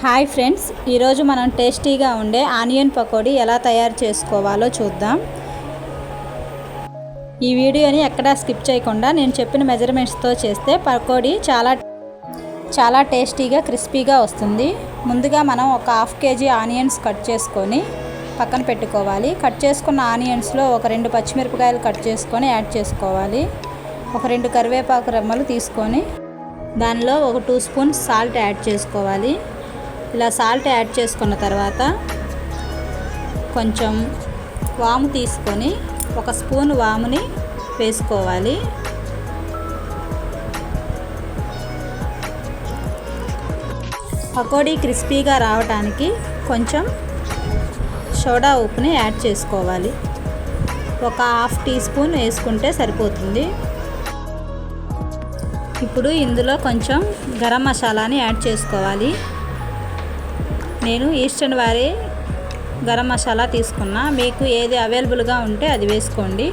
Hi friends ఈరోజు మనం టేస్టీగా ఉండే ఆనియన్ పకోడీ ఎలా తయారు చేసుకోవాలో చూద్దాం. ఈ వీడియోని ఎక్కడా స్కిప్ చేయకుండా నేను చెప్పిన మెజర్మెంట్స్తో చేస్తే పకోడీ చాలా చాలా టేస్టీగా క్రిస్పీగా వస్తుంది. ముందుగా మనం ఒక హాఫ్ కేజీ ఆనియన్స్ కట్ చేసుకొని పక్కన పెట్టుకోవాలి. కట్ చేసుకున్న ఆనియన్స్లో ఒక రెండు పచ్చిమిరపకాయలు కట్ చేసుకొని యాడ్ చేసుకోవాలి. ఒక రెండు కరివేపాకు రెమ్మలు తీసుకొని దానిలో ఒక టూ స్పూన్స్ సాల్ట్ యాడ్ చేసుకోవాలి. ఇలా సాల్ట్ యాడ్ చేసుకున్న తర్వాత కొంచెం వాము తీసుకొని ఒక స్పూన్ వాముని వేసుకోవాలి. పకోడీ క్రిస్పీగా రావడానికి కొంచెం సోడా ఉప్పుని యాడ్ చేసుకోవాలి. ఒక హాఫ్ టీ స్పూన్ వేసుకుంటే సరిపోతుంది. ఇప్పుడు ఇందులో కొంచెం గరం మసాలాని యాడ్ చేసుకోవాలి. నేను ఈస్టర్న్ వారి గరం మసాలా తీసుకున్నా. మీకు ఏది అవైలబుల్గా ఉంటే అది వేసుకోండి.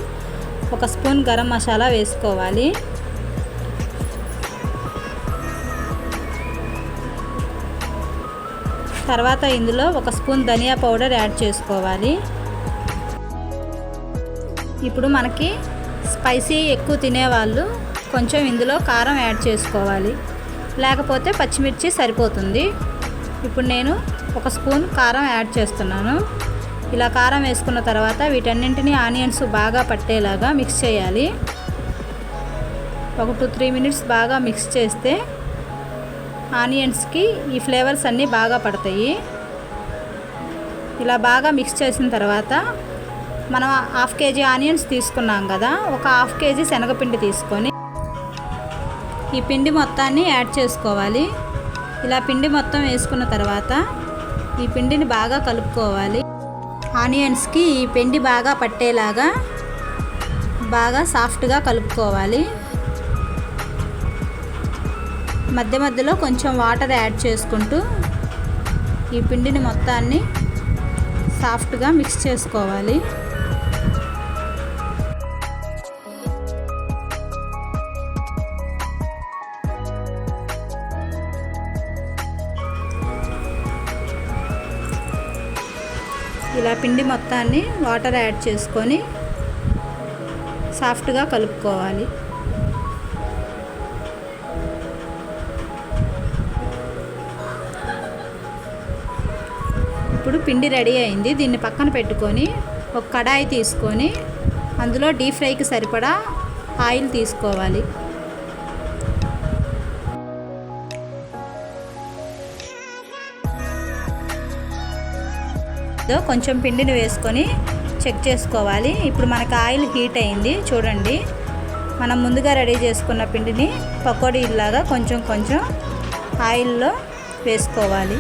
ఒక స్పూన్ గరం మసాలా వేసుకోవాలి. తర్వాత ఇందులో ఒక స్పూన్ ధనియా పౌడర్ యాడ్ చేసుకోవాలి. ఇప్పుడు మనకి స్పైసీ ఎక్కువ తినేవాళ్ళు కొంచెం ఇందులో కారం యాడ్ చేసుకోవాలి. లేకపోతే పచ్చిమిర్చి సరిపోతుంది. ఇప్పుడు నేను ఒక స్పూన్ కారం యాడ్ చేస్తున్నాను. ఇలా కారం వేసుకున్న తర్వాత వీటన్నింటినీ ఆనియన్స్ బాగా పట్టేలాగా మిక్స్ చేయాలి. ఒక టూ త్రీ మినిట్స్ బాగా మిక్స్ చేస్తే ఆనియన్స్కి ఈ ఫ్లేవర్స్ అన్నీ బాగా పడతాయి. ఇలా బాగా మిక్స్ చేసిన తర్వాత మనం హాఫ్ కేజీ ఆనియన్స్ తీసుకున్నాం కదా ఒక హాఫ్ కేజీ శనగపిండి తీసుకొని ఈ పిండి మొత్తాన్ని యాడ్ చేసుకోవాలి. ఇలా పిండి మొత్తం వేసుకున్న తర్వాత ఈ పిండిని బాగా కలుపుకోవాలి. ఆనియన్స్కి ఈ పిండి బాగా పట్టేలాగా బాగా సాఫ్ట్గా కలుపుకోవాలి. మధ్య మధ్యలో కొంచెం వాటర్ యాడ్ చేసుకుంటూ ఈ పిండిని మొత్తాన్ని సాఫ్ట్గా మిక్స్ చేసుకోవాలి. ఇలా పిండి మొత్తాన్ని వాటర్ యాడ్ చేసుకొని సాఫ్ట్గా కలుపుకోవాలి. ఇప్పుడు పిండి రెడీ అయింది. దీన్ని పక్కన పెట్టుకొని ఒక కడాయి తీసుకొని అందులో డీప్ ఫ్రైకి సరిపడా ఆయిల్ తీసుకోవాలి. కొంచెం పిండిని వేసుకొని చెక్ చేసుకోవాలి. ఇప్పుడు మనకు ఆయిల్ హీట్ అయింది. చూడండి. మనం ముందుగా రెడీ చేసుకున్న పిండిని పకోడీలాగా కొంచెం కొంచెం ఆయిల్లో వేసుకోవాలి.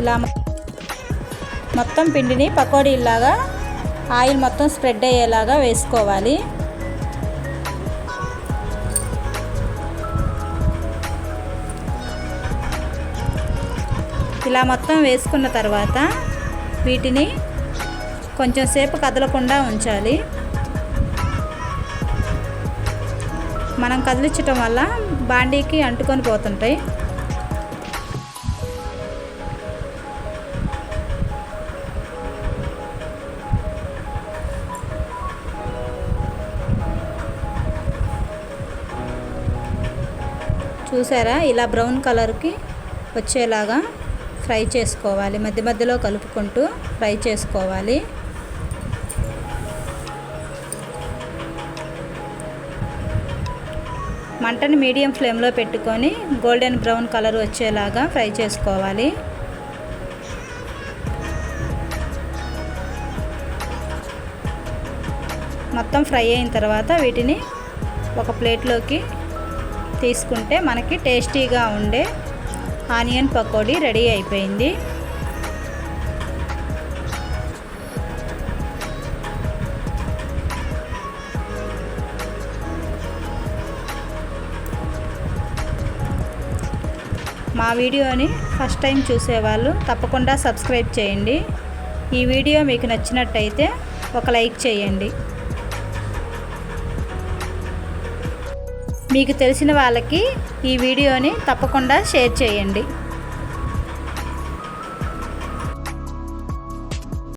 ఇలా మొత్తం పిండిని పకోడీలాగా ఆయిల్ మొత్తం స్ప్రెడ్ అయ్యేలాగా వేసుకోవాలి. ఇలా మొత్తం వేసుకున్న తర్వాత వీటిని కొంచెం సేపు కదలకుండా ఉంచాలి. మనం కదిలించటం వల్ల బాండీకి అంటుకొని పోతుంటాయి. చూసారా? ఇలా బ్రౌన్ కలర్కి వచ్చేలాగా ఫ్రై చేసుకోవాలి. మధ్య మధ్యలో కలుపుకుంటూ ఫ్రై చేసుకోవాలి. మంటని మీడియం ఫ్లేమ్లో పెట్టుకొని గోల్డెన్ బ్రౌన్ కలర్ వచ్చేలాగా ఫ్రై చేసుకోవాలి. మొత్తం ఫ్రై అయిన తర్వాత వీటిని ఒక ప్లేట్లోకి తీసుకుంటే మనకి టేస్టీగా ఉండే ఆనియన్ పకోడీ రెడీ అయిపోయింది. మా వీడియోని ఫస్ట్ టైం చూసేవాళ్ళు తప్పకుండా సబ్స్క్రైబ్ చేయండి. ఈ వీడియో మీకు నచ్చినట్టయితే ఒక లైక్ చేయండి. మీకు తెలిసిన వాళ్ళకి ఈ వీడియోని తప్పకుండా షేర్ చేయండి.